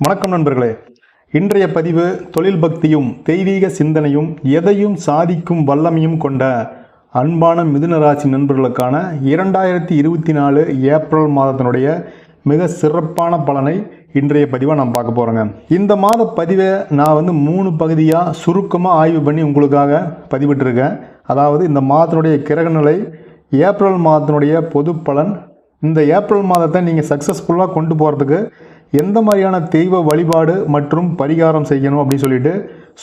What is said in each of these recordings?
வணக்கம் நண்பர்களே. இன்றைய பதிவு தொழில் பக்தியும் தெய்வீக சிந்தனையும் எதையும் சாதிக்கும் வல்லமையும் கொண்ட அன்பான மிதுனராசி நண்பர்களுக்கான இரண்டாயிரத்தி இருபத்தி நாலு ஏப்ரல் மாதத்தினுடைய மிக சிறப்பான பலனை இன்றைய பதிவை நான் பார்க்க போகிறேங்க இந்த மாத பதிவை நான் வந்து மூணு பகுதியாக சுருக்கமாக ஆய்வு பண்ணி உங்களுக்காக பதிவிட்டிருக்கேன். அதாவது இந்த மாதத்தினுடைய கிரகநிலை ஏப்ரல் மாதத்தினுடைய பொது பலன் இந்த ஏப்ரல் மாதத்தை நீங்கள் சக்ஸஸ்ஃபுல்லாக கொண்டு போகிறதுக்கு எந்த மாதிரியான தெய்வ வழிபாடு மற்றும் பரிகாரம் செய்யணும் அப்படின்னு சொல்லிட்டு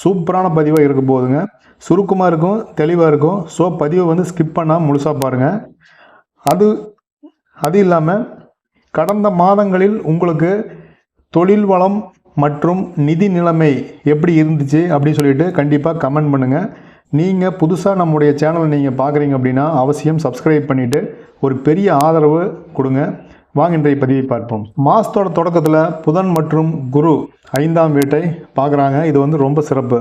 சூப்பரான பதிவாக இருக்க போதுங்க. சுருக்கமாக இருக்கும் தெளிவாக இருக்கும். ஸோ பதிவை வந்து ஸ்கிப் பண்ணால் முழுசாக பாருங்கள் அது அது இல்லாமல் கடந்த மாதங்களில் உங்களுக்கு தொழில் வளம் மற்றும் நிதி நிலைமை எப்படி இருந்துச்சு அப்படின்னு சொல்லிட்டு கண்டிப்பாக கமெண்ட் பண்ணுங்கள் நீங்கள் புதுசாக நம்முடைய சேனலை நீங்கள் பார்க்குறீங்க அப்படின்னா அவசியம் சப்ஸ்கிரைப் பண்ணிவிட்டு ஒரு பெரிய ஆதரவு கொடுங்க. வாங்க இன்றைய பதிவை பார்ப்போம். மாதத்தோட தொடக்கத்தில் புதன் மற்றும் குரு ஐந்தாம் வீட்டை பார்க்குறாங்க. இது வந்து ரொம்ப சிறப்பு.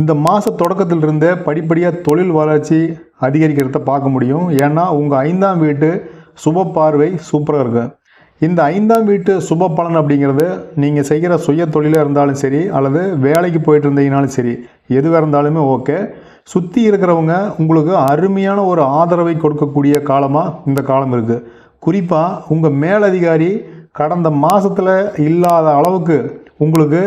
இந்த மாத தொடக்கத்திலிருந்தே படிப்படியாக தொழில் வளர்ச்சி அதிகரிக்கிறத பார்க்க முடியும். ஏன்னா உங்கள் ஐந்தாம் வீட்டு சுப பார்வை சூப்பராக இருக்குது இந்த ஐந்தாம் வீட்டு சுப பலன் அப்படிங்கிறது நீங்கள் செய்கிற சுய தொழிலாக இருந்தாலும் சரி அல்லது வேலைக்கு போயிட்டு இருந்தீங்கனாலும் சரி எதுவாக இருந்தாலுமே ஓகே. சுற்றி இருக்கிறவங்க உங்களுக்கு அருமையான ஒரு ஆதரவை கொடுக்கக்கூடிய காலமாக இந்த காலம் இருக்குது குறிப்பாக உங்கள் மேலதிகாரி கடந்த மாதத்தில் இல்லாத அளவுக்கு உங்களுக்கு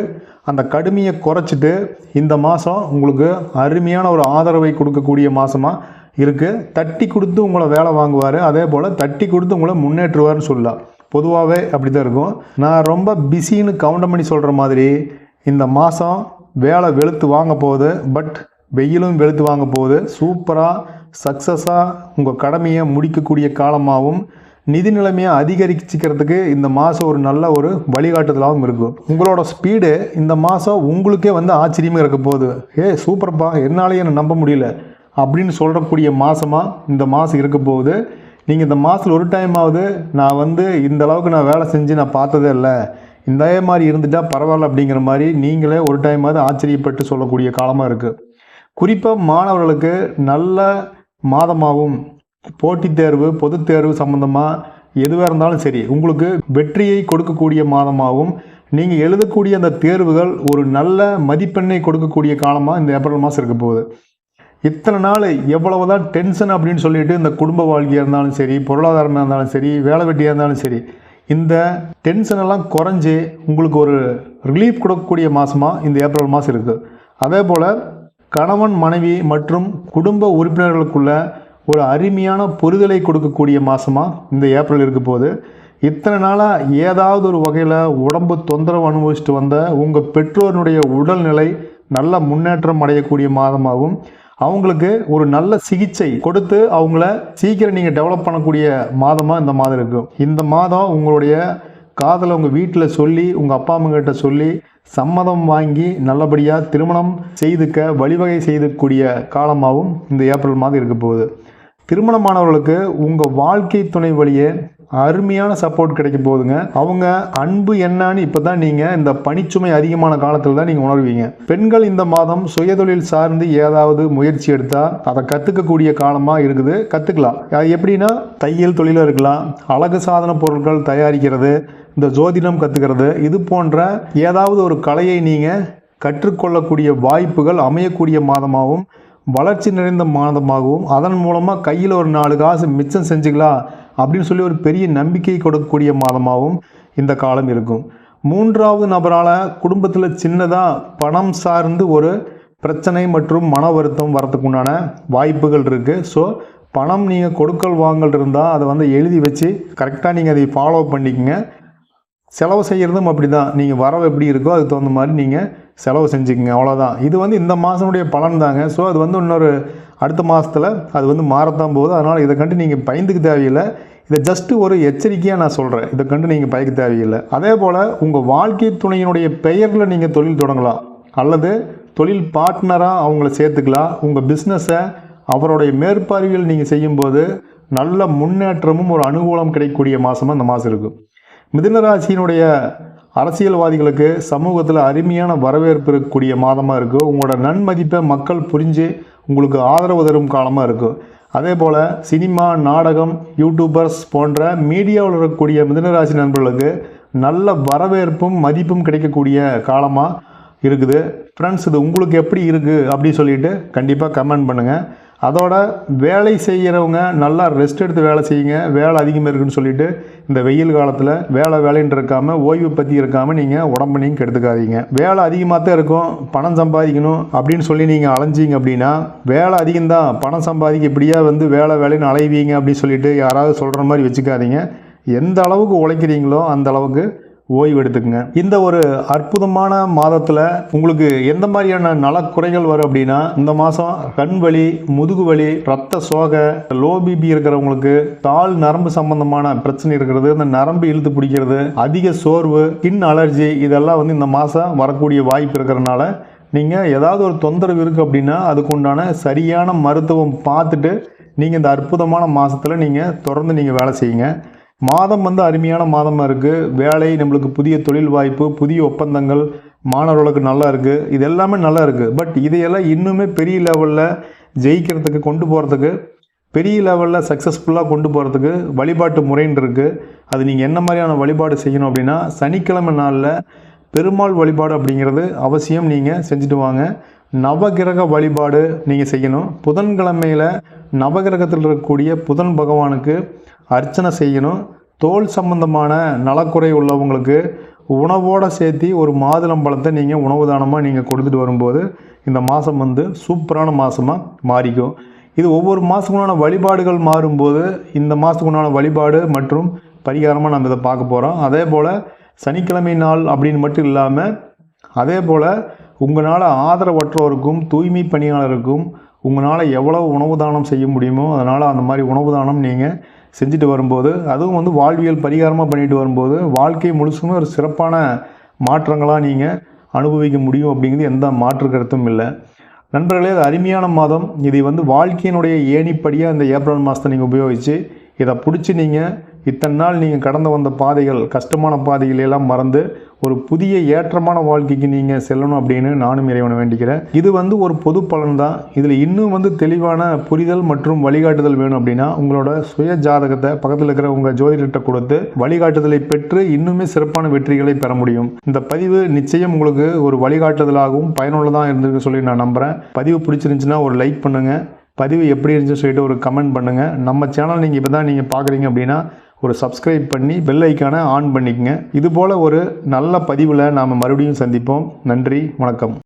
அந்த கடுமையை குறைச்சிட்டு இந்த மாதம் உங்களுக்கு அருமையான ஒரு ஆதரவை கொடுக்கக்கூடிய மாதமாக இருக்குது தட்டி கொடுத்து உங்களை வேலை வாங்குவார். அதே போல் தட்டி கொடுத்து உங்களை முன்னேற்றுவார்னு சொல்லலாம். பொதுவாகவே அப்படி தான் இருக்கும். நான் ரொம்ப பிஸின்னு கவுண்டர் பண்ணி சொல்கிற மாதிரி இந்த மாதம் வேலை வெளுத்து வாங்க போகுது. பட் வெயிலும் வெளுத்து வாங்க போகுது. சூப்பராக சக்ஸஸாக உங்கள் கடமையை முடிக்கக்கூடிய காலமாகவும் நிதி நிலைமையை அதிகரிச்சுக்கிறதுக்கு இந்த மாதம் ஒரு நல்ல ஒரு வழிகாட்டுதலாகவும் இருக்கும் உங்களோட ஸ்பீடு இந்த மாதம் உங்களுக்கே வந்து ஆச்சரியமாக இருக்க போகுது. ஏ சூப்பர்ப்பா என்னாலே என்னை நம்ப முடியல. அப்படின்னு சொல்கிறக்கூடிய மாதமாக இந்த மாதம் இருக்க போகுது. நீங்கள் இந்த மாதத்தில் ஒரு டைம் ஆகுது நான் வந்து இந்த அளவுக்கு நான் வேலை செஞ்சு நான் பார்த்ததே இல்லை. இந்த மாதிரி இருந்துட்டால் பரவாயில்ல அப்படிங்கிற மாதிரி நீங்களே ஒரு டைமாவது ஆச்சரியப்பட்டு சொல்லக்கூடிய காலமாக இருக்குது குறிப்பாக மாணவர்களுக்கு நல்ல மாதமாகவும் போட்டித் தேர்வு பொதுத் தேர்வு சம்மந்தமாக எதுவாக இருந்தாலும் சரி உங்களுக்கு வெற்றியை கொடுக்கக்கூடிய மாதமாகவும் நீங்கள் எழுதக்கூடிய அந்த தேர்வுகள் ஒரு நல்ல மதிப்பெண்ணை கொடுக்கக்கூடிய காலமாக இந்த ஏப்ரல் மாதம் இருக்க போகுது. இத்தனை நாள் எவ்வளவு தான் டென்ஷன் அப்படின்னு சொல்லிட்டு இந்த குடும்ப வாழ்க்கையாக இருந்தாலும் சரி பொருளாதாரமாக இருந்தாலும் சரி வேலை வெட்டியாக இருந்தாலும் சரி இந்த டென்ஷன் எல்லாம் குறைஞ்சி உங்களுக்கு ஒரு ரிலீஃப் கொடுக்கக்கூடிய மாதமாக இந்த ஏப்ரல் மாதம் இருக்குது அதே போல் கணவன் மனைவி மற்றும் குடும்ப உறுப்பினர்களுக்குள்ள ஒரு அருமையான புரிதலை கொடுக்கக்கூடிய மாதமாக இந்த ஏப்ரல் இருக்க போது இத்தனை நாளாக ஏதாவது ஒரு வகையில் உடம்பு தொந்தரவு அனுபவிச்சுட்டு வந்த உங்கள் பெற்றோருடைய உடல்நிலை நல்ல முன்னேற்றம் அடையக்கூடிய மாதமாகவும் அவங்களுக்கு ஒரு நல்ல சிகிச்சை கொடுத்து அவங்கள சீக்கிரம் நீங்கள் டெவலப் பண்ணக்கூடிய மாதமாக இந்த மாதம் இருக்கும் இந்த மாதம் உங்களுடைய காதலை உங்கள் வீட்டில் சொல்லி உங்கள் அப்பா அம்மா கிட்ட சொல்லி சம்மதம் வாங்கி நல்லபடியாக திருமணம் செய்துக்க வழிவகை செய்துக்கூடிய காலமாகவும் இந்த ஏப்ரல் மாதம் இருக்க போகுது. திருமணமானவர்களுக்கு உங்கள் வாழ்க்கை துணை வழியே அருமையான சப்போர்ட் கிடைக்க போகுதுங்க அவங்க அன்பு என்னன்னு இப்போ தான் நீங்கள் இந்த பணிச்சுமை அதிகமான காலத்தில் தான் நீங்கள் உணர்வீங்க. பெண்கள் இந்த மாதம் சுயதொழில் சார்ந்து ஏதாவது முயற்சி எடுத்தால் அதை கற்றுக்கக்கூடிய காலமாக இருக்குது கற்றுக்கலாம் அது எப்படின்னா தையல் தொழிலாக இருக்கலாம் அழகு சாதன பொருட்கள் தயாரிக்கிறது இந்த ஜோதிடம் கற்றுக்கிறது இது போன்ற ஏதாவது ஒரு கலையை நீங்கள் கற்றுக்கொள்ளக்கூடிய வாய்ப்புகள் அமையக்கூடிய மாதமாகவும் வளர்ச்சி நிறைந்த மாதமாகவும் அதன் மூலமாக கையில் ஒரு நாலு காசு மிச்சம் செஞ்சுக்கலாம் அப்படின்னு சொல்லி ஒரு பெரிய நம்பிக்கை கொடுக்கக்கூடிய மாதமாகவும் இந்த காலம் இருக்கும். மூன்றாவது நபரால் குடும்பத்தில் சின்னதாக பணம் சார்ந்து ஒரு பிரச்சனை மற்றும் மன வருத்தம் வரத்துக்கு உண்டான வாய்ப்புகள் இருக்குது ஸோ பணம் நீங்கள் கொடுக்கல் வாங்கல் இருந்தால் அதை வந்து எழுதி வச்சு கரெக்டாக நீங்கள் அதை ஃபாலோ பண்ணிக்கங்க. செலவு செய்கிறதும் அப்படி தான் நீங்கள் வரவு எப்படி இருக்கோ அதுக்கு தகுந்த மாதிரி நீங்கள் செலவு செஞ்சுக்கோங்க அவ்வளோதான் இது வந்து இந்த மாதனுடைய பலன் தாங்க. ஸோ அது வந்து இன்னொரு அடுத்த மாதத்தில் அது வந்து மாறத்தான் போகுது. அதனால் இதை கண்டு நீங்கள் பயந்துக்க தேவையில்லை. இதை ஜஸ்ட்டு ஒரு எச்சரிக்கையாக நான் சொல்கிறேன் இதை கண்டு நீங்கள் பயக்க தேவையில்லை. அதே போல் உங்கள் வாழ்க்கை துணையினுடைய பெயரில் நீங்கள் தொழில் தொடங்கலாம். அல்லது தொழில் பார்ட்னராக அவங்கள சேர்த்துக்கலாம். உங்கள் பிஸ்னஸை அவருடைய மேற்பார்வையில் நீங்கள் செய்யும்போது நல்ல முன்னேற்றமும் ஒரு அனுகூலம் கிடைக்கக்கூடிய மாதமாக இந்த மாதம் இருக்கும். மிதுனராசியினுடைய அரசியல்வாதிகளுக்கு சமூகத்தில் அருமையான வரவேற்பு இருக்கக்கூடிய மாதமாக இருக்குது உங்களோட நன்மதிப்பை மக்கள் புரிஞ்சு உங்களுக்கு ஆதரவு தரும் காலமாக இருக்கும் அதே போல் சினிமா நாடகம் யூடியூபர்ஸ் போன்ற மீடியாவில் இருக்கக்கூடிய மிதனராசி நண்பர்களுக்கு நல்ல வரவேற்பும் மதிப்பும் கிடைக்கக்கூடிய காலமாக இருக்குது. ஃப்ரெண்ட்ஸ் இது உங்களுக்கு எப்படி இருக்குது அப்படி சொல்லிட்டு கண்டிப்பாக கமெண்ட் பண்ணுங்கள் அதோட வேலை செய்கிறவங்க நல்லா ரெஸ்ட் எடுத்து வேலை செய்யுங்க. வேலை அதிகமாக இருக்குன்னு சொல்லிட்டு இந்த வெயில் காலத்தில் வேலை வேலைன்னு இருக்காமல் ஓய்வு பற்றி இருக்காமல் நீங்கள் உடம்பு நீங்கள் கெடுத்துக்காதீங்க. வேலை அதிகமாக தான் இருக்கும் பணம் சம்பாதிக்கணும் அப்படின்னு சொல்லி நீங்கள் அலைஞ்சிங்க அப்படின்னா வேலை அதிகம்தான் பணம் சம்பாதிக்க இப்படியா வந்து வேலை வேலைன்னு அலைவீங்க அப்படின்னு சொல்லிட்டு யாராவது சொல்கிற மாதிரி வச்சுக்காதீங்க. எந்த அளவுக்கு உழைக்கிறீங்களோ அந்த அளவுக்கு ஓய்வு எடுத்துக்கங்க. இந்த ஒரு அற்புதமான மாதத்தில் உங்களுக்கு எந்த மாதிரியான நலக்குறைகள் வரும் அப்படின்னா இந்த மாதம் கண் வலி முதுகு வலி ரத்த சோகை லோ பிபி இருக்கிறவங்களுக்கு தாள் நரம்பு சம்பந்தமான பிரச்சனை இருக்கிறது இந்த நரம்பு இழுத்து பிடிக்கிறது அதிக சோர்வு ஸ்கின் அலர்ஜி இதெல்லாம் வந்து இந்த மாதம் வரக்கூடிய வாய்ப்பு இருக்கிறனால நீங்கள் ஏதாவது ஒரு தொந்தரவு இருக்குது அப்படின்னா அதுக்குண்டான சரியான மருத்துவம் பார்த்துட்டு நீங்கள் இந்த அற்புதமான மாதத்தில் நீங்கள் தொடர்ந்து நீங்கள் வேலை செய்யுங்க. மாதம் வந்து அருமையான மாதமாக இருக்குது வேலை நம்மளுக்கு புதிய தொழில் வாய்ப்பு புதிய ஒப்பந்தங்கள் மாணவர்களுக்கு நல்லா இருக்குது இது எல்லாமே நல்லா இருக்குது பட் இதையெல்லாம் இன்னுமே பெரிய லெவலில் ஜெயிக்கிறதுக்கு கொண்டு போகிறதுக்கு பெரிய லெவலில் சக்ஸஸ்ஃபுல்லாக கொண்டு போகிறதுக்கு வழிபாட்டு முறைன்னு இருக்குது அது நீங்கள் என்ன மாதிரியான வழிபாடு செய்யணும் அப்படின்னா சனிக்கிழமை நாளில் பெருமாள் வழிபாடு அப்படிங்கிறது அவசியம் நீங்கள் செஞ்சுட்டு வாங்க. நவகிரக வழிபாடு நீங்கள் செய்யணும். புதன்கிழமையில் நவகிரகத்தில் இருக்கக்கூடிய புதன் பகவானுக்கு அர்ச்சனை செய்யணும். தோல் சம்பந்தமான நலக்குறை உள்ளவங்களுக்கு உணவோடு சேர்த்து ஒரு மாதுளம்பழத்தை நீங்கள் உணவு தானமாக நீங்கள் கொடுத்துட்டு வரும்போது இந்த மாதம் வந்து சூப்பரான மாதமாக மாறிக்கும். இது ஒவ்வொரு மாதத்துக்குண்டான வழிபாடுகள் மாறும்போது இந்த மாதத்துக்குண்டான வழிபாடு மற்றும் பரிகாரமாக நம்ம இதை பார்க்க போகிறோம் அதே போல் சனிக்கிழமை நாள் அப்படின்னு மட்டும் இல்லாமல் அதே போல் உங்களால் ஆதரவற்றோருக்கும் தூய்மை பணியாளருக்கும் உங்களால் எவ்வளவு உணவு தானம் செய்ய முடியுமோ அதனால் அந்த மாதிரி உணவு தானம் நீங்கள் செஞ்சுட்டு வரும்போது அதுவும் வந்து வாழ்வியல் பரிகாரமாக பண்ணிட்டு வரும்போது வாழ்க்கை முழுசுமே ஒரு சிறப்பான மாற்றங்களாக நீங்கள் அனுபவிக்க முடியும் அப்படிங்கிறது எந்த மாற்று கருத்தும் இல்லை. நண்பர்களே அது அருமையான மாதம். இதை வந்து வாழ்க்கையினுடைய ஏணிப்படியாக இந்த ஏப்ரல் மாதத்தை நீங்கள் உபயோகித்து இதை பிடிச்சி நீங்கள் இத்தனை நாள் நீங்கள் கடந்து வந்த பாதைகள் கஷ்டமான பாதைகள் எல்லாம் மறந்து ஒரு புதிய ஏற்றமான வாழ்க்கைக்கு நீங்கள் செல்லணும் அப்படின்னு நானும் இறைவனை வேண்டிக்கிறேன். இது வந்து ஒரு பொது பலன் தான் இதில் இன்னும் வந்து தெளிவான புரிதல் மற்றும் வழிகாட்டுதல் வேணும் அப்படின்னா உங்களோட சுய ஜாதகத்தை பக்கத்தில் இருக்கிற உங்கள் ஜோதிடர்கிட்ட கொடுத்து வழிகாட்டுதலை பெற்று இன்னுமே சிறப்பான வெற்றிகளை பெற முடியும். இந்த பதிவு நிச்சயம் உங்களுக்கு ஒரு வழிகாட்டுதலாகவும் பயனுள்ளதாக இருந்திருக்கு சொல்லி நான் நம்புகிறேன் பதிவு பிடிச்சிருந்துச்சுன்னா ஒரு லைக் பண்ணுங்கள் பதிவு எப்படி இருந்துச்சுன்னு சொல்லிட்டு ஒரு கமெண்ட் பண்ணுங்கள் நம்ம சேனல் நீங்கள் இப்போ தான் நீங்கள் பார்க்குறீங்க அப்படின்னா ஒரு சப்ஸ்கிரைப் பண்ணி பெல் ஐக்கானை ஆன் பண்ணிக்கங்க. இதுபோல் ஒரு நல்ல பதிவில் நாம் மறுபடியும் சந்திப்போம். நன்றி வணக்கம்.